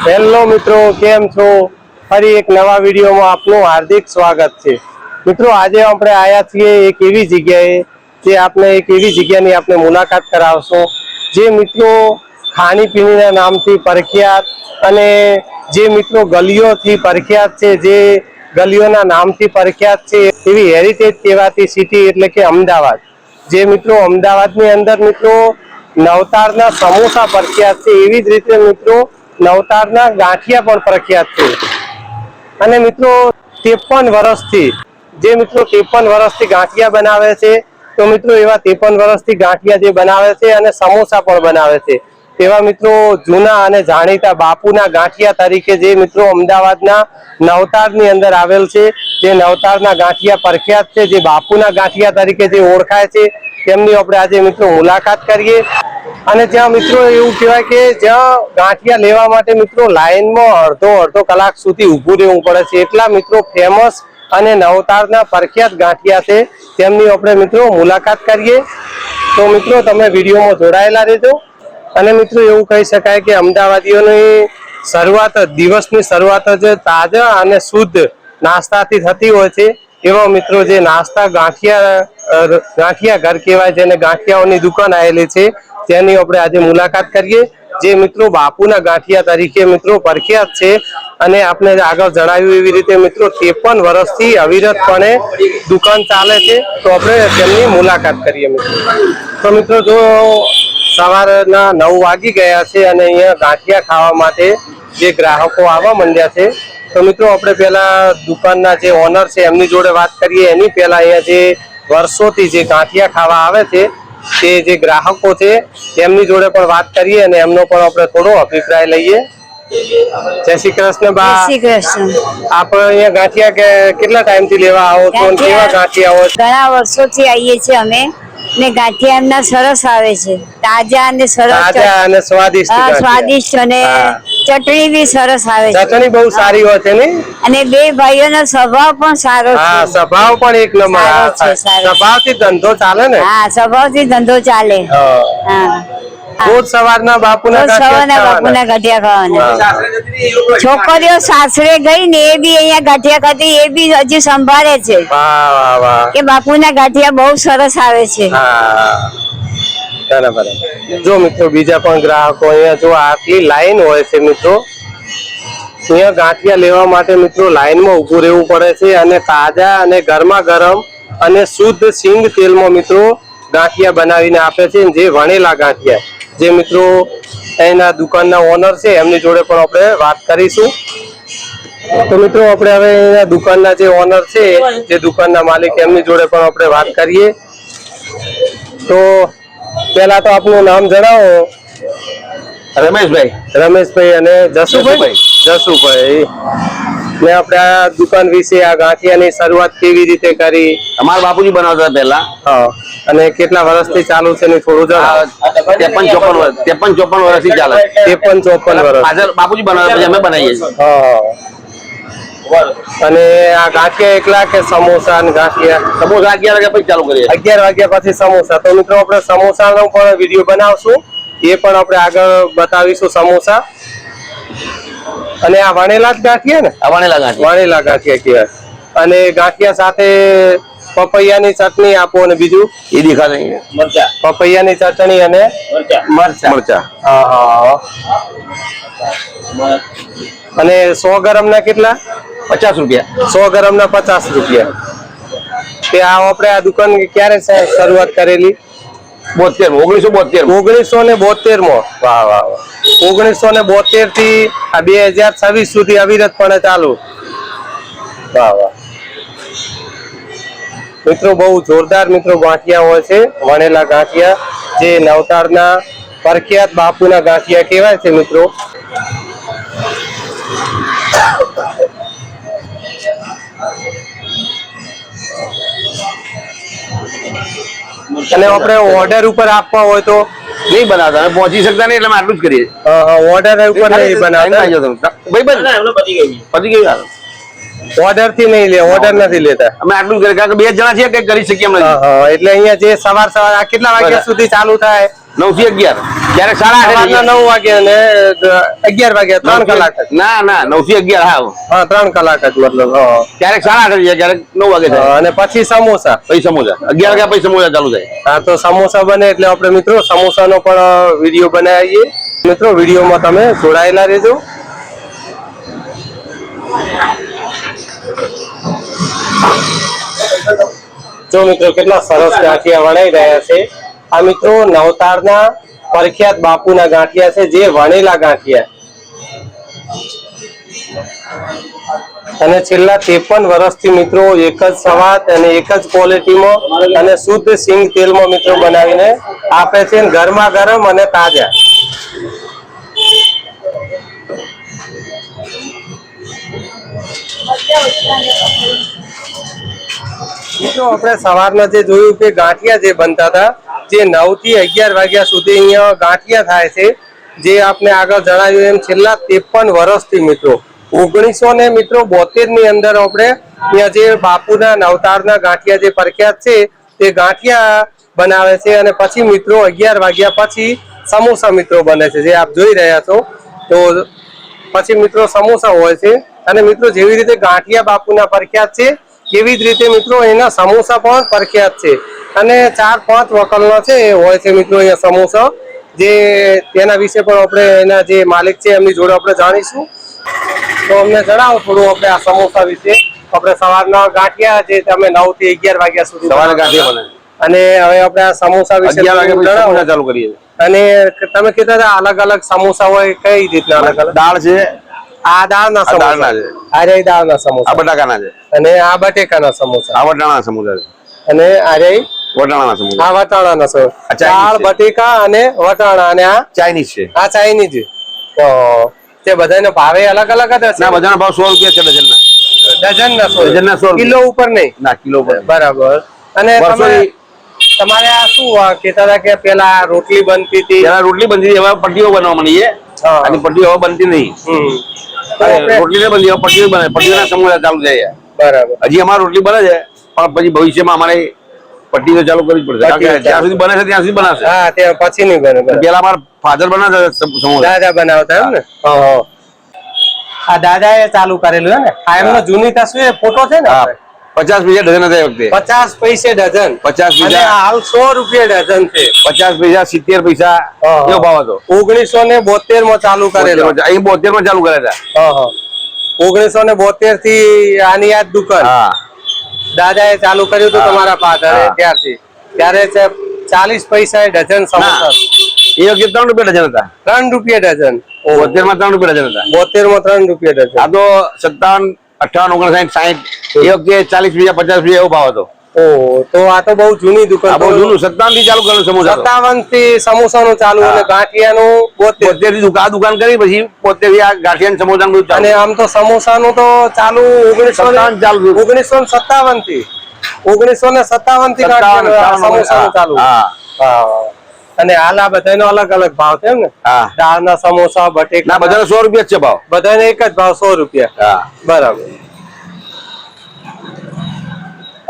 મિત્રો, કેમ છો? ફરી એક નવા વિડીયોમાં આપનું હાર્દિક સ્વાગત છે. મિત્રો, આજે આપણે આવ્યા છીએ એક એવી જગ્યાએ જે આપણે એક એવી જગ્યાની આપણે મુલાકાત કરાવશો. જે મિત્રો ખાણીપીણીના નામથી પ્રખ્યાત અને જે મિત્રો ગલીઓથી પ્રખ્યાત છે, જે ગલીઓના નામથી પ્રખ્યાત છે, એવી હેરિટેજ કહેવાતી સિટી એટલે કે અમદાવાદ. જે મિત્રો અમદાવાદની અંદર મિત્રો નવતારના સમોસા પ્રખ્યાત છે, એવી જ રીતે મિત્રો નવતારના ગાંઠિયા પણ પ્રખ્યાત છે. અને મિત્રો, ત્રેપન વર્ષથી જે મિત્રો ત્રેપન વર્ષથી ગાંઠિયા બનાવે છે, તો મિત્રો એવા ત્રેપન વર્ષથી ગાંઠિયા જે બનાવે છે અને સમોસા પણ બનાવે છે. એવા મિત્રો જૂના અને જાણીતા બાપુના ગાંઠિયા તરીકે જે મિત્રો અમદાવાદના નવતારની અંદર આવેલ છે, જે નવતારના ગાંઠિયા પ્રખ્યાત છે, જે બાપુના ગાંઠિયા તરીકે જે ઓળખાય છે, તેમની આપણે આજે મિત્રો મુલાકાત કરીએ. અને ત્યાં મિત્રો એવું કહેવાય કે જ્યાં ગાંઠિયા લેવા માટે મિત્રો લાઈનમાં અડધો અડધો કલાક સુધી ઊભું રહેવું પડે છે. એટલા મિત્રો ફેમસ અને નવતારના પ્રખ્યાત ગાંઠિયા છે. તેમની આપણે મિત્રો મુલાકાત કરીએ. તો મિત્રો તમે વિડીયોમાં જોડાયેલા રહેજો. અને મિત્રો એવું કહી શકાય કે અમદાવાદીઓની શરૂઆત દિવસની શરૂઆત જ તાજા અને શુદ્ધ નાસ્તાથી થતી હોય છે. એવા મિત્રો જે નાસ્તા ગાંઠિયા ગાંઠિયા ઘર કહેવાય જેને ગાંઠિયાઓની દુકાન આવેલી છે. તેની આપણે આજે મુલાકાત કરીએ. જે મિત્રો બાપુના ગાંઠિયા તરીકે મિત્રો પ્રખ્યાત છે અને આપણે આગળ જણાવ્યું એવી રીતે મિત્રો ત્રેપન વર્ષથી અવિરતપણે દુકાન ચાલે છે. તો આપણે તેમની મુલાકાત કરીએ મિત્રો. તો મિત્રો જો સવારના નવ વાગી ગયા છે અને અહીંયા ગાંઠિયા ખાવા માટે જે ગ્રાહકો આવવા માંડ્યા છે, તો મિત્રો આપણે પહેલા દુકાનના જે ઓનર છે એમની જોડે વાત કરીએ. એની પહેલા અહીંયા જે વર્ષોથી જે ગાંઠિયા ખાવા આવે છે તે જે ગ્રાહકો છે તેમની જોડે પણ વાત કરીએ અને એમનો પણ આપણે થોડો અભિપ્રાય લઈએ. જય શ્રી કૃષ્ણ બા. શ્રી કૃષ્ણ. આપણે અહીંયા ગાંઠિયા કેટલા ટાઈમથી લેવા આવો છો કેવા ગાંઠિયા ઘણા વર્ષોથી આવીએ છીએ અમે ને ગાંઠિયા એમના સરસ આવે છે. તાજા અને સરસ તાજા અને સ્વાદિષ્ટ સ્વાદિષ્ટ અને. ચટણી બી સરસ આવે છે. ચટણી બહુ સારી હોય છે ને? અને બે ભાઈઓનો સ્વભાવ પણ સારો હા છે સ્વભાવ પણ એક નંબર. છે, સ્વભાવથી ધંધો ચાલે ને? હા સ્વભાવથી ધંધો ચાલે. હા. રોજ સવારના બાપુના રોજ સવારના બાપુના ગાંઠિયા ખાવાના. છોકરીઓ સાસરે ગઈ ને એ બી અહીંયા ગાંઠિયા ખાતી એ બી હજી સંભાળે છે. કે બાપુના ગાંઠિયા બહુ સરસ આવે છે. બરાબર. જો મિત્રો બીજા પણ ગ્રાહકો અહીંયા જો આટલી લાઈન હોય છે મિત્રો, અહીંયા ગાંઠિયા લેવા માટે મિત્રો લાઈનમાં ઊભું રહેવું પડે છે અને તાજા અને ગરમા ગરમ અને શુદ્ધ સિંગ તેલમાં મિત્રો ગાંઠિયા બનાવીને આપે છે જે વણેલા ગાંઠિયા. જે મિત્રો એના દુકાનના ઓનર છે, એમની જોડે પણ આપણે વાત કરીશું. તો મિત્રો આપણે હવે એના દુકાનના જે ઓનર છે, જે દુકાનના માલિક એમની જોડે પણ આપણે વાત કરીએ. તો પેલા તો આપનું નામ જણાવો. રમેશભાઈ. રમેશભાઈ અને જસુભાઈ? જસુભાઈ. ને આપણે આ દુકાન વિશે આ ગાંઠિયાની શરૂઆત કેવી રીતે કરી? અમારા બાપુજી બનાવતા પહેલા. હા. અને કેટલા વર્ષથી ચાલુ છે ને થોડું જણાવો. ત્રેપન ચોપન વર્ષ ત્રેપન ચોપન વર્ષથી ચાલે. ત્રેપન ચોપન વર્ષ. બાપુજી બનાવતા પછી અમે બનાવીએ છીએ. હા. અને આ ગાંઠિયા એકલા કે સમોસા અને ગાંઠિયા. સમોસા અગિયાર વાગ્યા પછી ચાલુ કરીએ. અગિયાર વાગ્યા પછી સમોસા. તો મિત્રો આપણે સમોસાનો પણ વીડિયો બનાવશું. એ પણ આપણે આગળ બતાવીશું સમોસા. અને આ વણેલા જ ગાંઠિયા ને? વણેલા ગાંઠિયા. વણેલા ગાંઠિયા કહેવાય. અને ગાંઠિયા સાથે પપૈયાની ચટણી આપો અને બીજું? એ દેખા નહીં મરચા. પપૈયાની ચટણી અને મરચા. મરચા. હા હા અને સો ગ્રામ ના કેટલા? પચાસ રૂપિયા. સો ગ્રામ ના પચાસ રૂપિયા. તે આ આપણે આ દુકાન ક્યારે શરૂઆત કરેલી? બોતેર ઓગણીસો બોતેર ઓગણીસો ને બોતેરમાં. વાહ વાહ વાહ. ઓગણીસો ને બોતેરથી આ બે હજાર છવ્વીસ સુધી અવિરતપણે ચાલુ. વાહ વાહ. મિત્રો બહુ જોરદાર મિત્રો ગાંઠિયા હોય છે. વણેલા ગાંઠિયા જે નવતારના પ્રખ્યાત બાપુના ગાંઠિયા કહેવાય છે મિત્રો. અને આપણે ઓર્ડર ઉપર આપવા હોય તો નહીં બનાવતા. અમે પહોંચી શકતા નહીં એટલે આટલું જ કરીએ. ઓર્ડર ઉપર નહીં બનાવતા. ભાઈ પતી ગયું યાર. ઓર્ડરથી નહીં લે ઓર્ડર નથી લેતા. અમે આટલું જ કરીએ કારણ કે બે જણા છીએ કઈ કરી શકીએ એમ નથી. એટલે અહીંયા જે સવાર સવાર આ કેટલા વાગ્યા સુધી ચાલુ થાય? નવથી અગિયાર. ક્યારેક સાડા આઠ નવ વાગે અને અગિયાર વાગે ત્રણ કલાક ના ના નવથી અગિયાર હા. હા ત્રણ કલાક જ મતલબ ક્યારેક સાડા આઠ ક્યારેક નવ વાગે અને પછી સમોસા. પછી સમોસા. અગિયાર વાગ્યા પછી સમોસા ચાલુ થાય. હા તો સમોસા બને એટલે આપણે મિત્રો સમોસાનો પણ વીડિયો બનાવીએ. મિત્રો વિડીયોમાં તમે જોડાયેલા રહેજો. જો મિત્રો કેટલા સરસ ગાંઠિયા વણાઈ રહ્યા છે. આ મિત્રો નવતારના પ્રખ્યાત બાપુના ગાંઠિયા છે, જે વણેલા ગાંઠિયા. અને છેલ્લા ત્રેપન વર્ષથી મિત્રો એક જ સવાદ અને એક જ ક્વોલિટીમાં અને શુદ્ધ સિંગ તેલમાં મિત્રો બનાવીને આપે છે ગરમા ગરમ અને તાજા. મિત્રો, આપણે સવારના જે જોયું કે ગાંઠિયા જે બનતા હતા જે નવથી અગિયાર વાગ્યા સુધી અહીંયા ગાંઠિયા થાય છે, જે આપને આગળ જણાવ્યું એમ છેલ્લા ત્રેપન વર્ષથી મિત્રો. ઓગણીસો ને મિત્રો બોતેરની અંદર આપણે અહીંયા જે બાપુના નવતારના ગાંઠિયા જે પ્રખ્યાત છે, તે ગાંઠિયા બનાવે છે અને પછી મિત્રો અગિયાર વાગ્યા પછી સમોસા મિત્રો બને છે, જે આપ જોઈ રહ્યા છો. તો પછી મિત્રો સમોસા હોય છે અને મિત્રો જેવી રીતે ગાંઠિયા બાપુના પ્રખ્યાત છે એવી જ રીતે મિત્રો એના સમોસા પણ પ્રખ્યાત છે. અને ચાર પાંચ વકલનો છે એ હોય છે મિત્રો અહીંયા સમોસા. જે તેના વિશે પણ આપણે એના જે માલિક છે એમની જોડે આપણે જાણીશું. તો અમને જણાવો થોડું આપણે આ સમોસા વિશે. આપણે સવારના ગાંઠિયા જે તમે નવથી અગિયાર વાગ્યા સુધી સવારે ગાંઠિયા બને અને હવે આપણે આ સમોસા વિશે જણાવો. ચાલુ કરીએ. અને તમે કીધા હતા અલગ અલગ સમોસા હોય કઈ રીતના અલગ અલગ? દાળ છે. આ દાળના ના દાળના સમોસા. છે. આ રહી દાળના સમોસા. બટાકાના છે. અને આ બટેકાના સમોસા. આ વટાણાના સમોસા છે. અને આ રે વટાણાના સમોસા. આ વટાણાના સમોસા દાળ બટેકા અને વટાણા અને આ ચાઇનીઝ છે. આ ચાઇનીઝ તો તે બધાનો ભાવે અલગ અલગ જ હશે. ના બધાના ભાવ સો રૂપિયા છે ડઝનના. ડઝનના 100 ડઝનના સો રૂપિયા. કિલો ઉપર નહીં. ના કિલો ઉપર બરાબર. અને તમે તમારે આ શું કેતા હતા કે પેલા રોટલી બનતી હતી? પેલા રોટલી બનતી હતી, હવે પટ્ટીઓ બનવા માંડી છે અને પટ્ટીઓ હવે બનતી નહીં. રોટલી ને બનતી પટ્ટીઓ બને. પટ્ટીઓના સમોસા ચાલુ છે. બરાબર. હજી અમારે રોટલી બને છે પણ પછી ભવિષ્યમાં અમારે તો ચાલુ કરવી પડશે. કારણ કે જ્યાં સુધી બને છે ત્યાં સુધી બનાવશે હા ત્યાં પછી નહીં બને પેલા અમારા ફાધર બનાવતા સમોસા. દાદા બનાવતા એમ ને? હા. આ દાદા એ ચાલુ કરેલું હે ને? આ એમનો જૂની તસવીર ફોટો છે ને પચાસ પૈસા ડઝન હતા વખતે. પચાસ પૈસે ડઝન. પચાસ પૈસા. હાલ સો રૂપિયા ડઝન છે. પચાસ પૈસા સિત્તેર પૈસા. એવો ભાવ હતો. ઓગણીસો ને બોતેરમાં ચાલુ કરેલો. અહીં બોતેરમાં ચાલુ કર્યા હતા. ઓગણીસો ને બોતેરથી આની આ જ દુકાન. દાદા એ ચાલુ કર્યું હતું તમારા ફાધર. ત્યારથી. ત્યારે છે ચાલીસ પૈસા ડઝન સમોસા. એ વખતે ત્રણ રૂપિયા ડઝન હતા. ત્રણ રૂપિયા ડઝન. બોતેરમાં ત્રણ રૂપિયા ડઝન હતા. બોતેરમાં ત્રણ રૂપિયા ડઝન. આ તો સત્તાવન અઠાવન ઓગણસાઠ સાઠ એ વખતે ચાલીસ રૂપિયા પચાસ રૂપિયા એવો ભાવ હતો. તો આ તો બહુ જૂની દુકાન બહુ જૂનું સત્તાવનથી ચાલુ કરેલું સમોસા સત્તાવનથી સમોસા નું ચાલુ અને ગાંઠિયા નું બોતેર. બોતેરથી દુકાન દુકાન કરી પછી બોતેર આ ગાંઠિયા સમોસા બધું અને આમ તો સમોસા નું તો ચાલુ ઓગણીસો ચાલુ ઓગણીસો સત્તાવનથી ઓગણીસો ને સત્તાવનથી સમોસા નું ચાલુ હા. હા. અને હાલ આ બધાનો અલગ અલગ ભાવ છે ને? હા. દાળના સમોસા ના બટેકા બધાને સો રૂપિયા જ છે ભાવ. બધાને એક જ ભાવ સો રૂપિયા. બરાબર.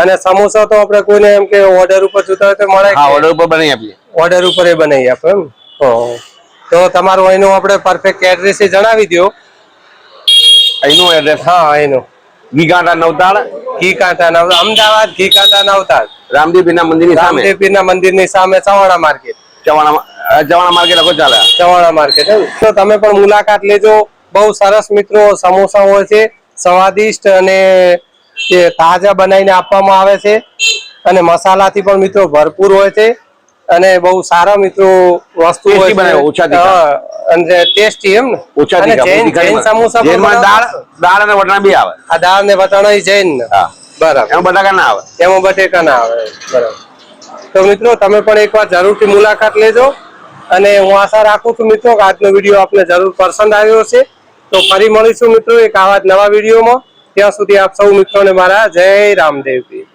અને સમોસા તો આપણે કોઈને એમ કે ઓર્ડર ઉપર જોતા હોય તો મળે હા ઓર્ડર ઉપર બનાવી આપીએ. ઓર્ડર ઉપર એ બનાવી આપે એમ. તો તમારું અહીંનું આપણે પરફેક્ટ એડ્રેસ જણાવી દો અહીંનું એડ્રેસ હા અહીંનું. ગીગાંટા નવતાળ? ઘી કાંટા નવ અમદાવાદ ઘી કાંટા નવતાર રામદેવપીરના મંદિરની સામે? રામદેવપીરના મંદિરની સામે ચવાણા માર્કેટ. ચવાણા ચવાણા માર્કેટ આખો ચાલે ચવાણા માર્કેટ તો તમે પણ મુલાકાત લેજો. બહુ સરસ મિત્રો સમોસા હોય છે. સ્વાદિષ્ટ અને જે તાજા બનાવીને આપવામાં આવે છે. અને મસાલાથી પણ મિત્રો ભરપૂર હોય છે. અને બહુ સારા મિત્રો વસ્તુ અને ટેસ્ટી એમ ને. ઓછા જૈન સમોસા દાળ દાળ અને વટાણા બી આવે. આ દાળ ને વટાણા જૈન હા. બરાબર. એમાં બટાકા ના આવે. એમાં બટેકા ના આવે. બરાબર. તો મિત્રો તમે પણ એકવાર જરૂરથી મુલાકાત લેજો. અને હું આશા રાખું છું મિત્રો કે આજનો વીડિયો આપને જરૂર પસંદ આવ્યો છે તો ફરી મળીશું મિત્રો એક આવા નવા વિડીયોમાં. ત્યાં સુધી આપ સૌ મિત્રોને મારા જય રામદેવજી.